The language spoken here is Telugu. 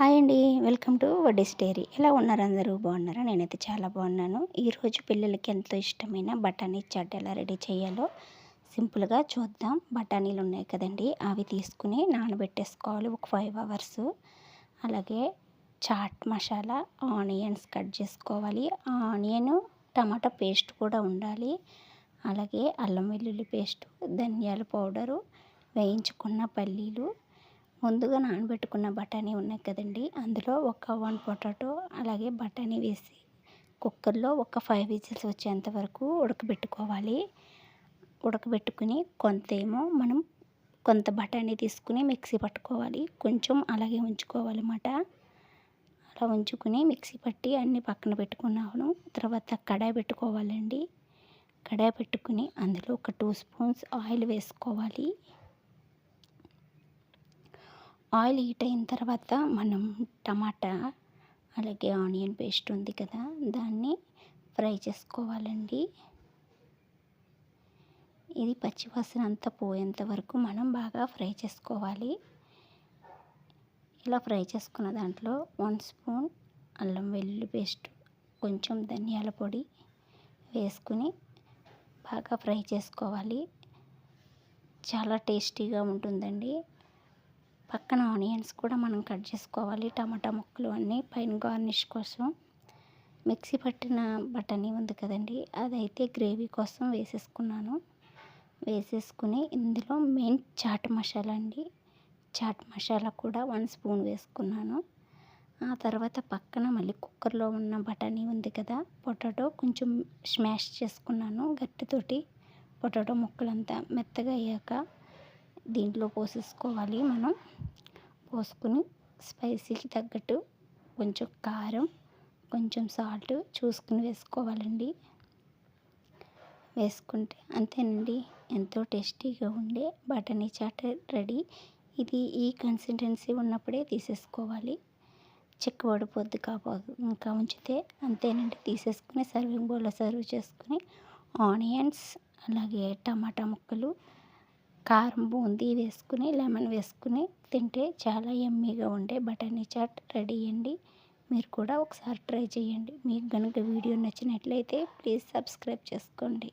హాయ్ అండి. వెల్కమ్ టు వడ్డీస్ డైరీ. ఎలా ఉన్నారు అందరూ? బాగున్నారా? నేనైతే చాలా బాగున్నాను. ఈరోజు పిల్లలకి ఎంతో ఇష్టమైన బఠానీ చాట్ ఎలా రెడీ చేయాలో సింపుల్గా చూద్దాం. బఠానీలు ఉన్నాయి కదండి. అవి తీసుకుని నానబెట్టేసుకోవాలి. ఒక ఫైవ్ అవర్స్ అలాగే చాట్ మసాలా ఆనియన్స్ కట్ చేసుకోవాలి. ఆనియన్ టమాటా పేస్ట్ కూడా ఉండాలి. అలాగే అల్లం వెల్లుల్లి పేస్ట్ ధనియాల పౌడరు వేయించుకున్న పల్లీలు ముందుగా నానబెట్టుకున్న బఠానీ ఉన్నాయి కదండి. అందులో ఒక వన్ పొటాటో అలాగే బఠానీ వేసి కుక్కర్లో ఒక ఫైవ్ విజిల్స్ వచ్చేంత వరకు ఉడకబెట్టుకోవాలి. ఉడకబెట్టుకుని కొంత ఏమో మనం కొంత బఠానీ తీసుకుని మిక్సీ పట్టుకోవాలి. కొంచెం అలాగే ఉంచుకోవాలన్నమాట. అలా ఉంచుకుని మిక్సీ పట్టి అన్నీ పక్కన పెట్టుకున్నాను. తర్వాత కడాయి పెట్టుకోవాలండి. కడాయి పెట్టుకుని అందులో ఒక టూ స్పూన్స్ ఆయిల్ వేసుకోవాలి. ఆయిల్ హీట్ అయిన తర్వాత మనం టమాటా అలాగే ఆనియన్ పేస్ట్ ఉంది కదా దాన్ని ఫ్రై చేసుకోవాలండి. ఇది పచ్చివాసన అంతా పోయేంత వరకు మనం బాగా ఫ్రై చేసుకోవాలి. ఇలా ఫ్రై చేసుకున్న దాంట్లో వన్ స్పూన్ అల్లం వెల్లుల్లి పేస్ట్ కొంచెం ధనియాల పొడి వేసుకుని బాగా ఫ్రై చేసుకోవాలి. చాలా టేస్టీగా ఉంటుందండి. పక్కన ఆనియన్స్ కూడా మనం కట్ చేసుకోవాలి. టమాటా ముక్కలు అన్నీ పైన గార్నిష్ కోసం. మిక్సీ పట్టిన బఠానీ ఉంది కదండి అదైతే గ్రేవీ కోసం వేసేసుకున్నాను. వేసేసుకుని ఇందులో మెయిన్ చాట్ మసాలా అండి. చాట్ మసాలా కూడా వన్ స్పూన్ వేసుకున్నాను. ఆ తర్వాత పక్కన మళ్ళీ కుక్కర్లో ఉన్న బఠానీ ఉంది కదా పొటాటో కొంచెం స్మాష్ చేసుకున్నాను గట్టితోటి. పొటాటో ముక్కలంతా మెత్తగా అయ్యాక దీంట్లో పోసేసుకోవాలి మనం. పోసుకుని స్పైసీకి తగ్గట్టు కొంచెం కారం కొంచెం సాల్ట్ చూసుకుని వేసుకోవాలండి. వేసుకుంటే అంతేనండి. ఎంతో టేస్టీగా ఉండే బటనీ చాట్ రెడీ. ఇది ఈ కన్సిస్టెన్సీ ఉన్నప్పుడే తీసేసుకోవాలి. చెక్క పడిపోద్ది కాపోదు ఇంకా ఉంచితే అంతేనండి. తీసేసుకుని సర్వింగ్ బౌల్లో సర్వ్ చేసుకుని ఆనియన్స్ అలాగే టమాటా ముక్కలు కారం బూందీ వేసుకుని లెమన్ వేసుకుని తింటే చాలా ఎమ్మీగా ఉండే బఠానీ చాట్ రెడీ అండి. మీరు కూడా ఒకసారి ట్రై చేయండి. మీకు కనుక వీడియో నచ్చినట్లయితే ప్లీజ్ సబ్స్క్రైబ్ చేసుకోండి.